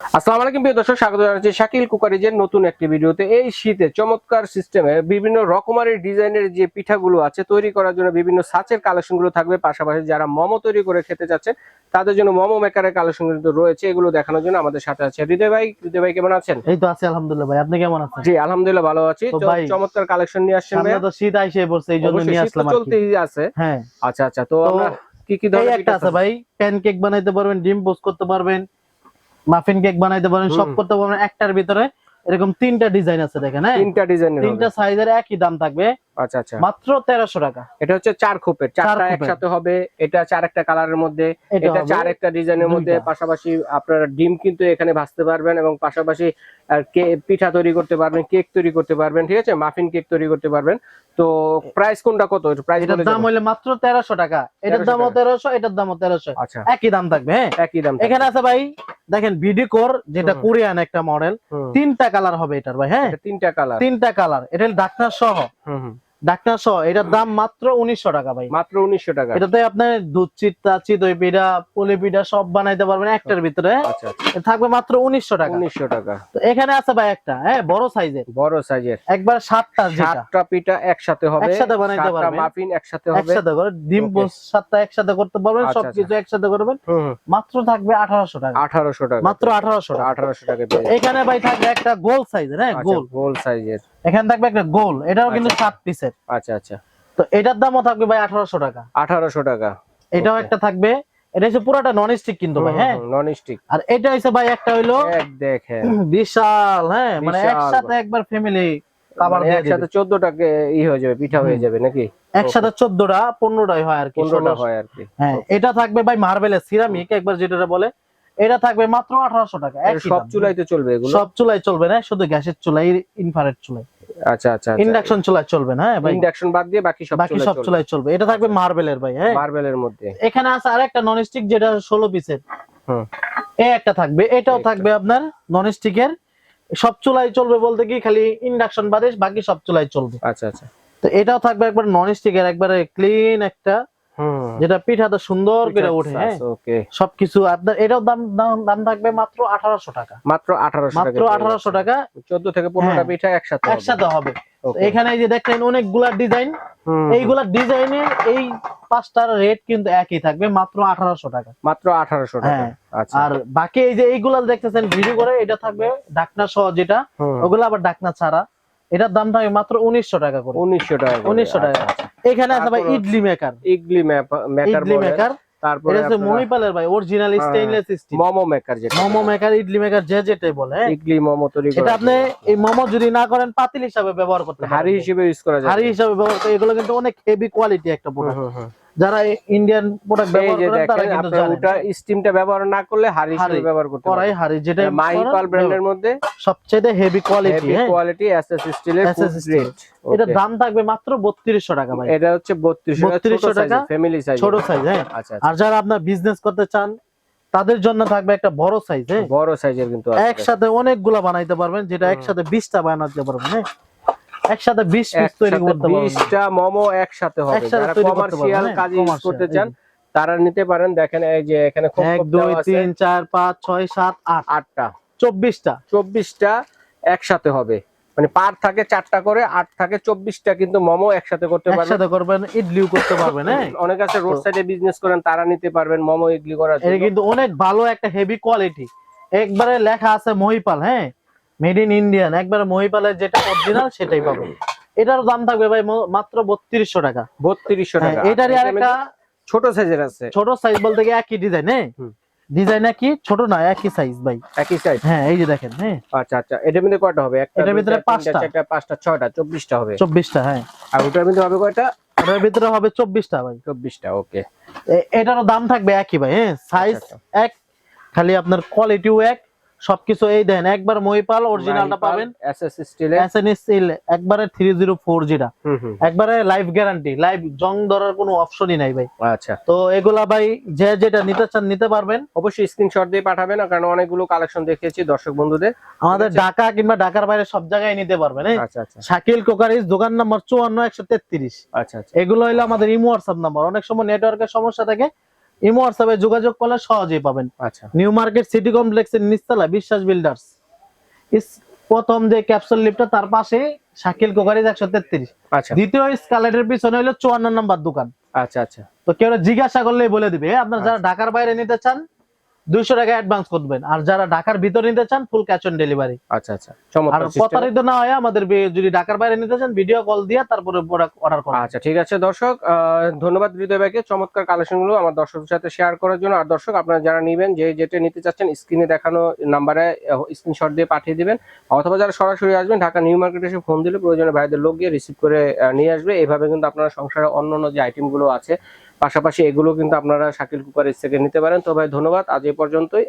আসসালামু আলাইকুম প্রিয় দর্শক স্বাগত জানাচ্ছি শাকিল কুকারিজের নতুন একটি ভিডিওতে। এই শীতে চমৎকার সিস্টেমে বিভিন্ন রকমারি ডিজাইনের যে পিঠাগুলো আছে তৈরি করার জন্য বিভিন্ন সাচের কালেকশনগুলো থাকবে। পাশাপাশি যারা মোমো তৈরি করে খেতে যাচ্ছে তাদের জন্য মোমো মেকারের কালেকশন কিন্তু রয়েছে। এগুলো দেখানোর জন্য আমাদের সাথে আছে। হৃদয় ভাই হৃদয় ভাই কেমন আছেন? এই তো আছি আলহামদুলিল্লাহ ভাই। আপনি কেমন আছেন? জি আলহামদুলিল্লাহ ভালো আছি। চমৎকার কালেকশন নিয়ে আসছেন ভাই তো শীত আইসে পড়ছে এই জন্য নিয়ে আসলাম আর কি। চলতেই আছে। হ্যাঁ। আচ্ছা আচ্ছা তো আমরা কি কি ধরনের একটা আছে ভাই প্যানকেক বানাইতে পারবেন ডিম পোস্ট করতে পারবেন মাফিন কেক বানাইতে পারেন সব করতে পারেন একটার ভিতরে এরকম তিনটা ডিজাইন আছে দেখেন হ্যাঁ? তিনটা ডিজাইনের তিনটা সাইজের একই দাম থাকবে। আচ্ছা আচ্ছা। মাত্র তেরোশো টাকা। এটা হচ্ছে চার খোপের। চারটা একসাথে হবে। এটা চার একটা কালারের মধ্যে। এটা চার একটা ডিজাইনের মধ্যে। পাশাপাশি আপনারা ডিম কিন্তু এখানে ভাজতে পারবেন এবং পাশাপাশি পিঠা তৈরি করতে পারবেন কেক তৈরি করতে পারবেন ঠিক আছে? মাফিন কেক তৈরি করতে পারবেন। তো প্রাইস কোনটা কত? প্রাইস এটার দাম হইলে মাত্র তেরোশো টাকা। এটার 1300 দামও টাকা। তেরোশো এটার দামও তেরোশো। আচ্ছা। একই দাম থাকবে হ্যাঁ? একই দাম এখানে আছে ভাই দেখেন ভিডি কোর যেটা। কোরিয়ান একটা মডেল তিনটা কালার হবে এটার ভাই হ্যাঁ? তিনটা কালার তিনটা কালার এটা ডাক্তার সহ। ডাকনা সহ এটার দাম মাত্র উনিশশো টাকা ভাই। মাত্র উনিশশো টাকা। এটাতে আপনার দুধ চিত্তা চিতই পিঠা পুলি পিঠা সব বানাইতে পারবেন একটার ভিতরে। আচ্ছা আচ্ছা। থাকবে মাত্র উনিশশো টাকা। উনিশশো টাকা। তো এখানে আছে ভাই একটা হ্যাঁ বড় সাইজের। বড় সাইজের। একবার সাতটা সাতটা পিঠা একসাথে হবে। একসাথে বানাইতে পারবেন। মাফিন একসাথে হবে। একসাথে করে ডিম সাতটা একসাথে করতে পারবেন আচ্ছা, সবকিছু একসাথে করবেন। মাত্র থাকবে আঠারোশো টাকা। আঠারোশো টাকা। মাত্র আঠারোশো টাকা। আঠারোশো টাকা এখানে ভাই থাকবে একটা গোল সাইজের হ্যাঁ গোল। গোল সাইজের। এখানে থাকবে একটা গোল এটাও কিন্তু আচ্ছা। সাত পিসের আচ্ছা আচ্ছা। তো এটার দামও থাকবে ভাই আঠারোশো টাকা। আঠারোশো টাকা। এটাও একটা থাকবে। এটা হচ্ছে পুরাটা নন স্টিক কিন্তু ভাই হ্যাঁ? নন স্টিক আর এটা হচ্ছে ভাই একটা হইল এক দেখেন। বিশাল হ্যাঁ? মানে একসাথে একবার ফ্যামিলি খাবার মানে দিয়ে একসাথে দিবে। চোদ্দটাকে ই হয়ে যাবে পিঠা হয়ে যাবে নাকি? একসাথে চোদ্দটা পনেরোটাই হয় আর কি পনেরোটা 16 হয় আর কি। হ্যাঁ এটা থাকবে ভাই মার্বেলের সিরামিক একবার যেটা বলে। এটা থাকবে মাত্র আঠারোশো টাকা সব দাম। চুলাইতে চলবে এগুলো? সব চুলাই চলবে না শুধু গ্যাসের চুলাই ইনফ্রারেড চুলাই। আচ্ছা আচ্ছা ইন্ডাকশন চুলাই চলবে না হ্যাঁ ভাই? ইন্ডাকশন বাদ দিয়ে বাকি সব বাকি সব চুলাই চলবে। এটা থাকবে মার্বেলের ভাই হ্যাঁ? মার্বেলের মধ্যে। এখানে আছে আরেকটা নন স্টিক যেটা ষোলো পিসের হুম। এই একটা থাকবে এটাও থাকবে আপনার নন স্টিকের সব চুলাই চলবে বলতে কি খালি ইন্ডাকশন বাদে বাকি সব চুলাই চলবে। আচ্ছা আচ্ছা। তো এটাও থাকবে একবার নন স্টিকের একবারে ক্লিন একটা যেটা পিঠাটা সুন্দর করে ওঠে হ্যাঁ। ওকে সবকিছু আপনার এটাও দাম দাম- থাকবে মাত্র আঠারোশো টাকা। মাত্র আঠারোশো মাত্র আঠারোশো টাকা। চোদ্দ থেকে পনেরোটা হ্যাঁ। পিঠা একসাথে একসাথে হবে। এখানে এই যে দেখেন অনেকগুলা ডিজাইন। এইগুলা ডিজাইনের এই পাঁচটার রেট কিন্তু একই থাকবে মাত্র আঠারোশো টাকা। মাত্র আঠারোশো টাকা। হ্যাঁ। আচ্ছা। আর বাকি এই যে এইগুলা দেখতেছেন ভিডিও করে এটা থাকবে ডাকনা সহ যেটা ওগুলো আবার ডাকনা ছাড়া। এটার দাম থাকবে মাত্র উনিশশো টাকা করে। উনিশশো টাকা উনিশশো টাকা। এখানে আছে ভাই idli maker. Idli maker idli maker. তারপরে এটা হচ্ছে মহিপালের ভাই original. Stainless steel momo maker যেটা। মোমো মেকার ইডলি মেকার যে যেটাই বলে হ্যাঁ। ইডলি মোমো তৈরি এটা আপনি এই মোমো যদি না করেন পাতিল হিসাবে ব্যবহার করতে পারেন। হাড়ি হিসেবে ইউজ করা যায়। হাড়ি হিসাবে ব্যবহার করে এগুলো কিন্তু অনেক হেভি কোয়ালিটি একটা প্রোডাক্ট যারা ইন্ডিয়ান প্রোডাক্ট ব্যবহার করেন তারা কিন্তু জানেন। ওটা স্টিমটা ব্যবহার না করলে হাড়ি হিসেবে ব্যবহার করতে হাড়ি যেটা ব্র্যান্ডের মধ্যে সবচেয়ে heavy quality heavy quality SS স্টিলের steel। গ্রেড এটার দাম থাকবে মাত্র বত্রিশশো টাকা ভাই। এটা হচ্ছে 3200 3200 টাকা ফ্যামিলি সাইজ ছোট সাইজ হ্যাঁ। আচ্ছা আচ্ছা। আর যারা আপনার বিজনেস করতে চান তাদের জন্য থাকবে একটা বড় সাইজ হ্যাঁ। বড় সাইজের কিন্তু একসাথে অনেকগুলা বানাইতে পারবেন যেটা। একসাথে বিশটা বানাতে পারবেন হ্যাঁ। একসাথে বিশ পিস তৈরি করতে পারবেন। 20টা মোমো একসাথে হবে। যারা কমার্শিয়াল কাজ ইউজ করতে চান তারা নিতে পারেন। দেখেন এই যে এখানে খুব এক খুব দুই দেওয়া আছে। তিন চার পাঁচ ছয় সাত আট। আটটা। চব্বিশটা। চব্বিশটা একসাথে হবে। মানে পার থাকে চারটা করে আট থাকে চব্বিশটা কিন্তু মোমো একসাথে করতে পারবেন। একসাথে করবেন ইডলিও করতে পারবেন হ্যাঁ। অনেক আছে রোড সাইডে বিজনেস করেন তারা নিতে পারবেন মোমো ইডলি করার এটা কিন্তু অনেক ভালো একটা হেভি কোয়ালিটি একবারে লেখা আছে মহিপাল হ্যাঁ। মেড ইন ইন্ডিয়ান একবারে মহিপালের যেটা অরিজিনাল সেটাই পাবেন এটার দাম থাকবে ভাই মাত্র বত্রিশশো টাকা। বত্রিশশো হ্যাঁ, টাকা। এটারই আর আরেকটা ছোট সাইজের আছে। ছোট সাইজ বলতে গিয়ে একই ডিজাইন হ্যাঁ? ডিজাইন একই ছোট না একই সাইজ ভাই। একই সাইজ হ্যাঁ এই যে দেখেন হ্যাঁ। আচ্ছা আচ্ছা এটার মধ্যে কয়টা হবে? একটা এটার ভিতরে পাঁচটা। চারটা পাঁচটা ছয়টা চব্বিশটা হবে। চব্বিশটা হ্যাঁ। আর ওটার মধ্যে হবে কয়টা? ওটার ভিতরে হবে চব্বিশটা ভাই। চব্বিশটা ওকে। এটারও দাম থাকবে একই ভাই হ্যাঁ। সাইজ আচ্ছা, এক খালি আপনার কোয়ালিটিও এক সবকিছু এই দেন একবার মহিপাল অরিজিনালটা পাবেন। এসএস স্টিলে এসএনএস স্টিল একবারে থ্রি জিরো ফোর যেটা। হুম হুম একবারে লাইফ গ্যারান্টি লাইভ জং ধরার কোনো অপশনই নাই ভাই। আচ্ছা। তো এগুলা ভাই যে যেটা নিতে চান নিতে পারবেন। অবশ্যই স্ক্রিনশট দিয়ে পাঠাবেন কারণ অনেকগুলো কালেকশন দেখিয়েছি দর্শক বন্ধুদের। আমাদের ঢাকা কিংবা ঢাকার বাইরে সব জায়গায় নিতে পারবেন হ্যাঁ? আচ্ছা আচ্ছা। শাকিল কোকারিজ দোকান নাম্বার চুয়ান্ন একশো তেত্রিশ। আচ্ছা আচ্ছা। এগুলো হইল আমাদের ইমো হোয়াটসঅ্যাপ নাম্বার অনেক সময় নেটওয়ার্কের সমস্যা থাকে ইমো হোয়াটসঅ্যাপে যোগাযোগ করলে সহজেই পাবেন। আচ্ছা। নিউ মার্কেট সিটি কমপ্লেক্সের নিচতলা বিশ্বাস বিল্ডার্স প্রথম যে ক্যাপসুল লিফটটা তার পাশে শাকিল কোকারিজ একশো তেত্রিশ। আচ্ছা। দ্বিতীয় স্কালেটের পিছনে হলো চুয়ান্ন নম্বর দোকান। আচ্ছা আচ্ছা। তো কেউ জিজ্ঞাসা করলেই বলে দিবে। আপনারা যারা আচ্ছা। ঢাকার বাইরে নিতে চান দুইশো টাকা অ্যাডভান্স করবেন আর যারা ঢাকার ভিতরে নিতে চান ফুল ক্যাশ অন ডেলিভারি আচ্ছা আচ্ছা। আর প্রতারিত না হয় আমাদের যদি ঢাকার বাইরে নিতে চান ভিডিও কল দিয়ে তারপরে অর্ডার করুন। আচ্ছা ঠিক আছে দর্শক। ধন্যবাদ হৃদয় ভাইকে। চমৎকার কালেকশনগুলো আমার দর্শকদের সাথে শেয়ার করার জন্য। আর দর্শক আপনারা যারা নিবেন যে যেটা নিতে চাচ্ছেন স্ক্রিনে দেখানো নাম্বারে স্ক্রিনশট দিয়ে পাঠিয়ে দিবেন। অথবা যারা সরাসরি আসবেন ঢাকা নিউ মার্কেটে এসে ফোন দিলে প্রয়োজনে ভাইদের লোক গিয়ে রিসিভ করে নিয়ে আসবে। এইভাবে কিন্তু আপনারা সংসারে অন্য অন্য যে আইটেমগুলো আছে পাশাপাশি এগুলো কিন্তু আপনারা শাকিল কুকার কুকারের থেকে নিতে পারেন। তো ভাই, ধন্যবাদ। আজ এ পর্যন্তই।